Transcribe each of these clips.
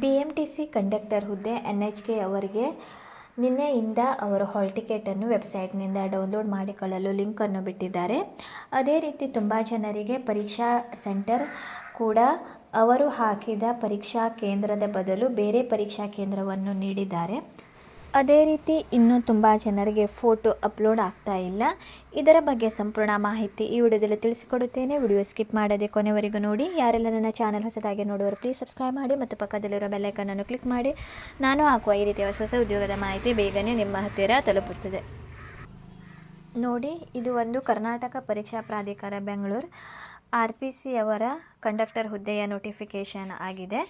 B M T C conductor ಹುದ್ದೆ N H K ಅವರಿಗೆ ನಿನ್ನೆಯಿಂದ ಅವರು ಹಾಲ್ ಟಿಕೆಟನ್ನು ವೆಬ್ಸೈಟ್ನಿಂದ ಡೌನ್ಲೋಡ್ ಮಾಡಿಕೊಳ್ಳಲು ಲಿಂಕನ್ನು ಬಿಟ್ಟಿದ್ದಾರೆ. ಅದೇ ರೀತಿ ತುಂಬ ಜನರಿಗೆ ಪರೀಕ್ಷಾ ಸೆಂಟರ್ ಕೂಡ ಅವರು ಹಾಕಿದ ಪರೀಕ್ಷಾ ಕೇಂದ್ರದ ಬದಲು ಬೇರೆ ಪರೀಕ್ಷಾ ಕೇಂದ್ರವನ್ನು ನೀಡಿದ್ದಾರೆ. ಅದೇ ರೀತಿ ಇನ್ನೂ ತುಂಬ ಜನರಿಗೆ ಫೋಟೋ ಅಪ್ಲೋಡ್ ಆಗ್ತಾ ಇಲ್ಲ. ಇದರ ಬಗ್ಗೆ ಸಂಪೂರ್ಣ ಮಾಹಿತಿ ಈ ವಿಡಿಯೋದಲ್ಲಿ ತಿಳಿಸಿಕೊಡುತ್ತೇನೆ. ವಿಡಿಯೋ ಸ್ಕಿಪ್ ಮಾಡದೆ ಕೊನೆವರೆಗೂ ನೋಡಿ. ಯಾರೆಲ್ಲ ನನ್ನ ಚಾನಲ್ ಹೊಸದಾಗಿ ನೋಡುವರು ಪ್ಲೀಸ್ ಸಬ್ಸ್ಕ್ರೈಬ್ ಮಾಡಿ ಮತ್ತು ಪಕ್ಕದಲ್ಲಿರೋ ಬೆಲ್ಲೈಕನ್ನನ್ನು ಕ್ಲಿಕ್ ಮಾಡಿ. ನಾನು ಹಾಕುವ ಈ ರೀತಿಯ ಹೊಸ ಹೊಸ ಉದ್ಯೋಗದ ಮಾಹಿತಿ ಬೇಗನೆ ನಿಮ್ಮ ಹತ್ತಿರ ತಲುಪುತ್ತದೆ. ನೋಡಿ, ಇದು ಒಂದು ಕರ್ನಾಟಕ ಪರೀಕ್ಷಾ ಪ್ರಾಧಿಕಾರ, ಬೆಂಗಳೂರು. ಆರ್ ಪಿ ಸಿ ಅವರ ಕಂಡಕ್ಟರ್ ಹುದ್ದೆಯ ನೋಟಿಫಿಕೇಷನ್ ಆಗಿದೆ.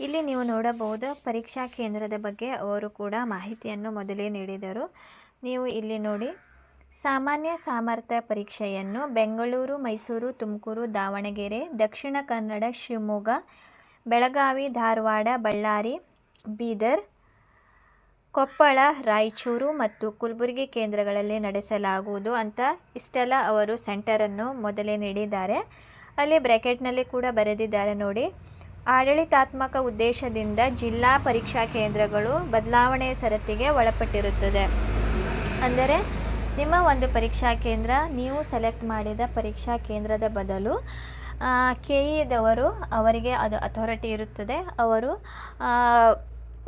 ಇಲ್ಲಿ ನೀವು ನೋಡಬಹುದು ಪರೀಕ್ಷಾ ಕೇಂದ್ರದ ಬಗ್ಗೆ ಅವರು ಕೂಡ ಮಾಹಿತಿಯನ್ನು ಮೊದಲೇ ನೀಡಿದರು. ನೀವು ಇಲ್ಲಿ ನೋಡಿ, ಸಾಮಾನ್ಯ ಸಾಮರ್ಥ್ಯ ಪರೀಕ್ಷೆಯನ್ನು ಬೆಂಗಳೂರು, ಮೈಸೂರು, ತುಮಕೂರು, ದಾವಣಗೆರೆ, ದಕ್ಷಿಣ ಕನ್ನಡ, ಶಿವಮೊಗ್ಗ, ಬೆಳಗಾವಿ, ಧಾರವಾಡ, ಬಳ್ಳಾರಿ, ಬೀದರ್, ಕೊಪ್ಪಳ, ರಾಯಚೂರು ಮತ್ತು ಕಲಬುರಗಿ ಕೇಂದ್ರಗಳಲ್ಲಿ ನಡೆಸಲಾಗುವುದು ಅಂತ ಇಷ್ಟೆಲ್ಲ ಅವರು ಸೆಂಟರನ್ನು ಮೊದಲೇ ನೀಡಿದ್ದಾರೆ. ಅಲ್ಲಿ ಬ್ರ್ಯಾಕೆಟ್ನಲ್ಲಿ ಕೂಡ ಬರೆದಿದ್ದಾರೆ ನೋಡಿ ಆಡಳಿತಾತ್ಮಕ ಉದ್ದೇಶದಿಂದ ಜಿಲ್ಲಾ ಪರೀಕ್ಷಾ ಕೇಂದ್ರಗಳು ಬದಲಾವಣೆ ಸರತಿಗೆ ಒಳಪಟ್ಟಿರುತ್ತದೆ. ಅಂದರೆ, ನಿಮ್ಮ ಒಂದು ಪರೀಕ್ಷಾ ಕೇಂದ್ರ, ನೀವು ಸೆಲೆಕ್ಟ್ ಮಾಡಿದ ಪರೀಕ್ಷಾ ಕೇಂದ್ರದ ಬದಲು ಕೆ ಇದವರು ಅವರಿಗೆ ಅದು ಅಥಾರಿಟಿ ಇರುತ್ತದೆ. ಅವರು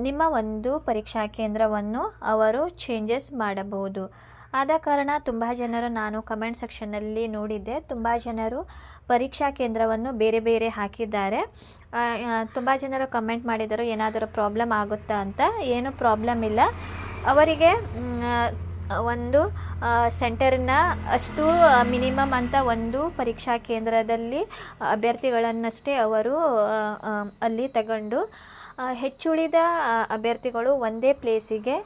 ನಿಮ್ಮ ಒಂದು ಪರೀಕ್ಷಾ ಕೇಂದ್ರವನ್ನು ಅವರು ಚೇಂಜಸ್ ಮಾಡಬಹುದು. ಆದ ಕಾರಣ ತುಂಬ ಜನರು ನಾನು ಕಮೆಂಟ್ ಸೆಕ್ಷನ್ನಲ್ಲಿ ನೋಡಿದ್ದೆ. ತುಂಬ ಜನರು ಪರೀಕ್ಷಾ ಕೇಂದ್ರವನ್ನು ಬೇರೆ ಬೇರೆ ಹಾಕಿದ್ದಾರೆ. ತುಂಬ ಜನರು ಕಮೆಂಟ್ ಮಾಡಿದರು ಏನಾದರೂ ಪ್ರಾಬ್ಲಮ್ ಆಗುತ್ತಾ ಅಂತ. ಏನೂ ಪ್ರಾಬ್ಲಮ್ ಇಲ್ಲ. ಅವರಿಗೆ ಒಂದು ಸೆಂಟರ್ನ ಅಷ್ಟು ಮಿನಿಮಮ್ ಅಂತ ಒಂದು ಪರೀಕ್ಷಾ ಕೇಂದ್ರದಲ್ಲಿ ಅಭ್ಯರ್ಥಿಗಳನ್ನಷ್ಟೇ ಅವರು ಅಲ್ಲಿ ತಗೊಂಡು ಹೆಚ್ಚುಳಿದ ಅಭ್ಯರ್ಥಿಗಳು ಒಂದೇ ಪ್ಲೇಸಿಗೆ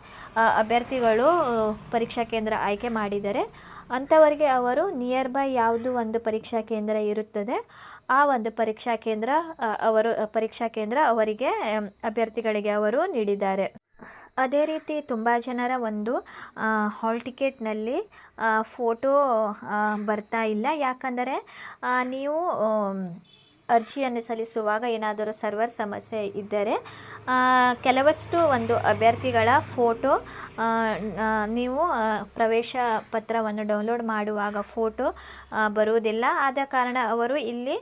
ಅಭ್ಯರ್ಥಿಗಳು ಪರೀಕ್ಷಾ ಕೇಂದ್ರ ಆಯ್ಕೆ ಮಾಡಿದರೆ ಅಂಥವರಿಗೆ ಅವರು ನಿಯರ್ ಬೈ ಯಾವುದು ಒಂದು ಪರೀಕ್ಷಾ ಕೇಂದ್ರ ಇರುತ್ತದೆ, ಆ ಒಂದು ಪರೀಕ್ಷಾ ಕೇಂದ್ರ ಅವರು ಪರೀಕ್ಷಾ ಕೇಂದ್ರ ಅವರಿಗೆ ಅಭ್ಯರ್ಥಿಗಳಿಗೆ ಅವರು ನೀಡಿದ್ದಾರೆ. ಅದೇ ರೀತಿ ತುಂಬ ಜನರ ಒಂದು ಹಾಲ್ ಟಿಕೆಟ್ನಲ್ಲಿ ಫೋಟೋ ಬರ್ತಾ ಇಲ್ಲ. ಯಾಕಂದರೆ ನೀವು ಅರ್ಜಿಯನ್ನು ಸಲ್ಲಿಸುವಾಗ ಏನಾದರೂ ಸರ್ವರ್ ಸಮಸ್ಯೆ ಇದ್ದರೆ ಕೆಲವಷ್ಟು ಒಂದು ಅಭ್ಯರ್ಥಿಗಳ ಫೋಟೋ ನೀವು ಪ್ರವೇಶ ಪತ್ರವನ್ನು ಡೌನ್ಲೋಡ್ ಮಾಡುವಾಗ ಫೋಟೋ ಬರುವುದಿಲ್ಲ. ಆದ ಕಾರಣ ಅವರು ಇಲ್ಲಿ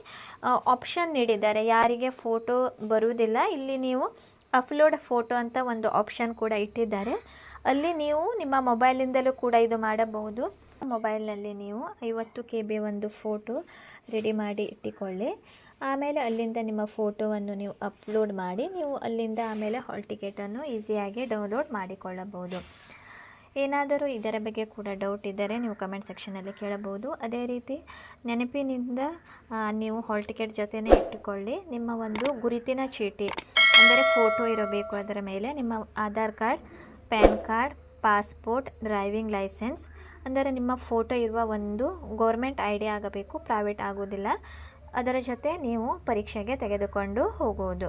ಆಪ್ಷನ್ ನೀಡಿದ್ದಾರೆ. ಯಾರಿಗೆ ಫೋಟೋ ಬರುವುದಿಲ್ಲ, ಇಲ್ಲಿ ನೀವು ಅಪ್ಲೋಡ್ ಫೋಟೋ ಅಂತ ಒಂದು ಆಪ್ಷನ್ ಕೂಡ ಇಟ್ಟಿದ್ದಾರೆ. ಅಲ್ಲಿ ನೀವು ನಿಮ್ಮ ಮೊಬೈಲಿಂದಲೂ ಕೂಡ ಇದು ಮಾಡಬಹುದು. ಮೊಬೈಲ್ನಲ್ಲಿ ನೀವು ಐವತ್ತು ಕೆ ಬಿ ಒಂದು ಫೋಟೋ ರೆಡಿ ಮಾಡಿ ಇಟ್ಟುಕೊಳ್ಳಿ. ಆಮೇಲೆ ಅಲ್ಲಿಂದ ನಿಮ್ಮ ಫೋಟೋವನ್ನು ನೀವು ಅಪ್ಲೋಡ್ ಮಾಡಿ, ನೀವು ಅಲ್ಲಿಂದ ಆಮೇಲೆ ಹಾಲ್ ಟಿಕೆಟನ್ನು ಈಸಿಯಾಗಿ ಡೌನ್ಲೋಡ್ ಮಾಡಿಕೊಳ್ಳಬಹುದು. ಏನಾದರೂ ಇದರ ಬಗ್ಗೆ ಕೂಡ ಡೌಟ್ ಇದ್ದರೆ ನೀವು ಕಮೆಂಟ್ ಸೆಕ್ಷನಲ್ಲಿ ಕೇಳಬಹುದು. ಅದೇ ರೀತಿ ನೆನಪಿನಿಂದ ನೀವು ಹಾಲ್ ಟಿಕೆಟ್ ಜೊತೆನೇ ಇಟ್ಟುಕೊಳ್ಳಿ. ನಿಮ್ಮ ಒಂದು ಗುರುತಿನ ಚೀಟಿ, ಅಂದರೆ ಫೋಟೋ ಇರಬೇಕು ಅದರ ಮೇಲೆ, ನಿಮ್ಮ Aadhaar card, pan card, passport, driving licence, ಅಂದರೆ ನಿಮ್ಮ ಫೋಟೋ ಇರುವ ಒಂದು ಗೌರ್ಮೆಂಟ್ ಐ ಆಗಬೇಕು, ಪ್ರೈವೇಟ್ ಆಗೋದಿಲ್ಲ. ಅದರ ಜೊತೆ ನೀವು ಪರೀಕ್ಷೆಗೆ ತೆಗೆದುಕೊಂಡು ಹೋಗುವುದು.